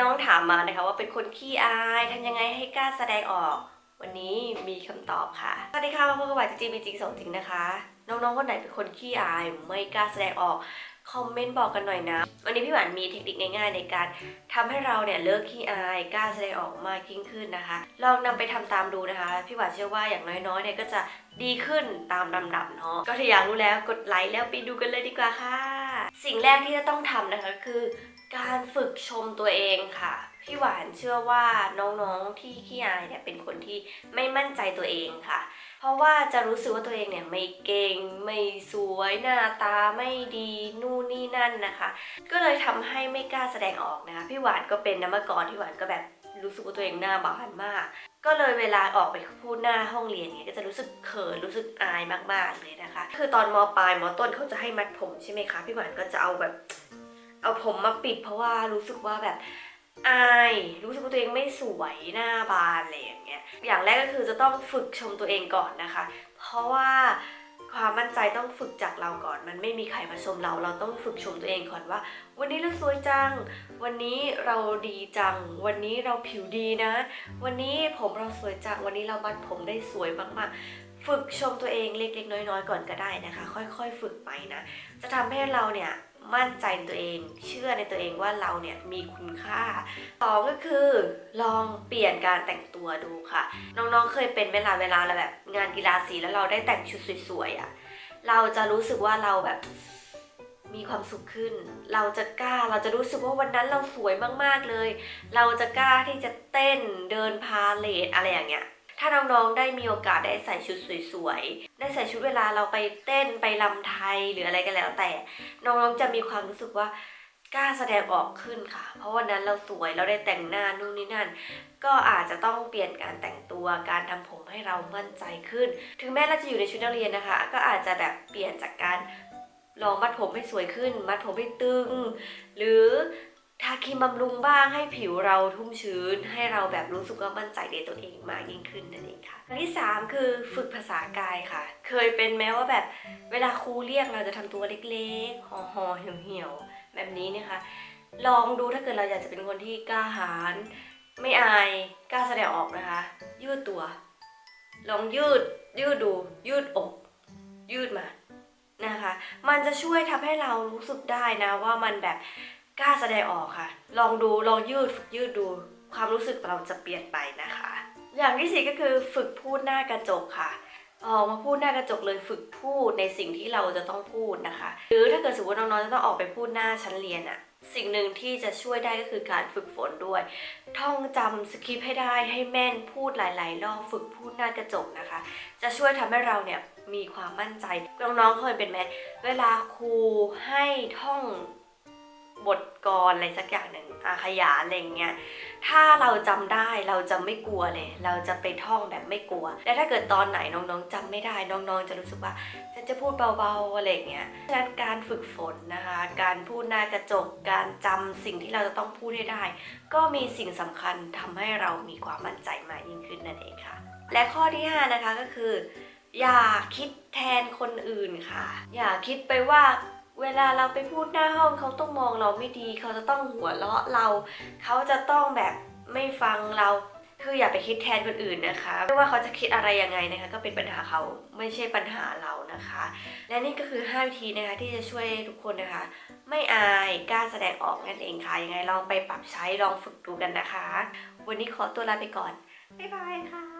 น้องถามมานะคะ ว่าเป็นคนขี้อายทำยังไงให้กล้าแสดงออก วันนี้มีคำตอบค่ะสวัสดีค่ะพบกับหวานจริงๆมีจริงสองจริงนะคะ น้องๆคนไหนเป็นคนขี้อายไม่กล้าแสดงออกคอมเมนต์บอกกันหน่อยนะ วันนี้พี่หวานมีเทคนิคง่ายๆ ในการทำให้เราเนี่ยเลิกขี้อายกล้าแสดงออกมากยิ่งขึ้นนะคะ ลองนำไปทำตามดูนะคะ พี่หวานเชื่อว่าอย่างน้อยๆเนี่ยก็จะดีขึ้นตามลำดับเนาะก็ถ้าอยากรู้แล้วกดไลค์แล้วไปดูกันเลยดีกว่าค่ะ สิ่งแรกที่จะต้องทำนะคะ คือ การฝึกชมตัวเองค่ะ พี่หวานเชื่อว่าน้องๆที่ขี้อายเนี่ยเป็นคนที่ไม่มั่นใจตัวเองค่ะ เพราะว่าจะรู้สึกว่าตัวเองเนี่ยไม่เก่ง ไม่สวยหน้าตาไม่ดีนู่นนี่นั่นนะคะ ก็เลยทำให้ไม่กล้าแสดงออกนะคะพี่หวานก็เป็นนะเมื่อก่อนพี่หวานก็แบบรู้สึกว่าตัวเองหน้าบานมาก ก็เลยเวลาออกไปพูดหน้าห้องเรียนเนี่ยก็จะรู้สึกเขินรู้สึกอายมากๆเลยนะคะ คือตอนมปลายมต้นเขาจะให้มัดผมใช่ไหมคะพี่หวานก็จะเอาแบบ เอาผมมาปิดเพราะว่ารู้สึกว่าแบบอายรู้สึกว่าตัวเองไม่สวยหน้าบานอะไรอย่างเงี้ยอย่างแรกก็คือจะต้องฝึกชมตัวเองก่อนนะคะ เพราะว่าความมั่นใจต้องฝึกจากเราก่อน มันไม่มีใครมาชมเรา เราต้องฝึกชมตัวเองก่อนว่า วันนี้เราสวยจัง วันนี้เราดีจัง วันนี้เราผิวดีนะ วันนี้ผมเราสวยจัง วันนี้เรามัดผมได้สวยมากๆ ฝึกชมตัวเองเล็กๆ น้อยๆ ก่อนก็ได้นะคะ ค่อย ๆ ฝึกไปนะ จะทำให้เราเนี่ย มั่นใจในตัวเอง เชื่อในตัวเองว่าเราเนี่ยมีคุณค่าสองก็คือลองเปลี่ยนการแต่งตัวดูค่ะ น้องๆเคยเป็นเวลาเวลาเราแบบงานกีฬาสีแล้วเราได้แต่งชุดสวยๆอะ่ะเราจะรู้สึกว่าเราแบบมีความสุขขึ้น เราจะกล้า เราจะรู้สึกว่าวันนั้นเราสวยมากๆเลย เราจะกล้าที่จะเต้น เดินพาเลทอะไรอย่างเงี้ย ถ้าน้องๆได้มีโอกาสได้ใส่ชุดสวยๆ ได้ใส่ชุดเวลาเราไปเต้นไปลำไทยหรืออะไรก็แล้วแต่ น้องๆจะมีความรู้สึกว่ากล้าแสดงออกขึ้นค่ะ เพราะวันนั้นเราสวยเราได้แต่งหน้านู่นนี่นั่น ก็อาจจะต้องเปลี่ยนการแต่งตัวการทำผมให้เรามั่นใจขึ้น ถึงแม้เราจะอยู่ในชุดนักเรียนนะคะ ก็อาจจะแบบเปลี่ยนจากการลองมัดผมให้สวยขึ้น มัดผมให้ตึง หรือ ทาครีมบำรุงบ้างให้ผิวเราทุ่มชื้น ให้เราแบบรู้สึกว่ามั่นใจในตัวเองมากยิ่งขึ้นนั่นเองค่ะอันที่ 3 คือฝึกภาษากายค่ะ เคยเป็นแม้ว่าแบบเวลาครูเรียกเราจะทำตัวเล็กๆห่อห่อๆเหี่ยวเหี่ยวๆแบบนี้นะคะ ลองดูถ้าเกิดเราอยากจะเป็นคนที่กล้าหาญไม่อายกล้าแสดงออกนะคะ ยืดตัว ลองยืดยืดดู ยืดอก ยืดมานะคะ มันจะช่วยทำให้เรารู้สึกได้นะว่ามันแบบ กล้าแสดงออกค่ะ ลองดูลองยืดฝึกยืดดู ความรู้สึกเราจะเปลี่ยนไปนะคะ อย่างที่สี่ก็คือฝึกพูดหน้ากระจกค่ะออกมาพูดหน้ากระจกเลยฝึกพูดในสิ่งที่เราจะต้องพูดนะคะ หรือถ้าเกิดสมมติน้องๆจะต้องออกไปพูดหน้าชั้นเรียนอะสิ่งหนึ่งที่จะช่วยได้ก็คือการฝึกฝนด้วย ท่องจำสคริปต์ให้ได้ให้แม่นพูดหลายๆรอบฝึกพูดหน้ากระจกนะคะ จะช่วยทำให้เราเนี่ยมีความมั่นใจน้องๆเคยเป็นไหมเวลาครูให้ท่อง บทกรอะไรสักอย่างหนึ่งอาขยาอะไรอย่างเงี้ย ถ้าเราจำได้เราจะไม่กลัวเลย เราจะไปท่องแบบไม่กลัวแต่ถ้าเกิดตอนไหนน้องๆจำไม่ได้น้องๆ จะรู้สึกว่าฉันจะพูดเบาๆอะไรเงี้ยฉะนั้นการฝึกฝนนะคะ การพูดหน้ากระจก การจำสิ่งที่เราจะต้องพูดให้ได้ ก็มีสิ่งสำคัญทำให้เรามีความมั่นใจมากยิ่งขึ้นนั่นเองค่ะ และข้อที่ห้านะคะก็คือ อย่าคิดแทนคนอื่นค่ะ อย่าคิดไปว่า เวลาเราไปพูดหน้าห้องเขาต้องมองเราไม่ดี เขาจะต้องหัวเราะเรา เขาจะต้องแบบไม่ฟังเราคืออย่าไปคิดแทนคนอื่นนะคะ ไม่ว่าเขาจะคิดอะไรยังไงนะคะ ก็เป็นปัญหาเขาไม่ใช่ปัญหาเรานะคะ และนี่ก็คือ5วิธีนะคะที่จะช่วยทุกคนนะคะ ไม่อายกล้าแสดงออกนั่นเองค่ะยังไงลองไปปรับใช้ลองฝึกดูกันนะคะ วันนี้ขอตัวลาไปก่อนบ๊ายบายค่ะ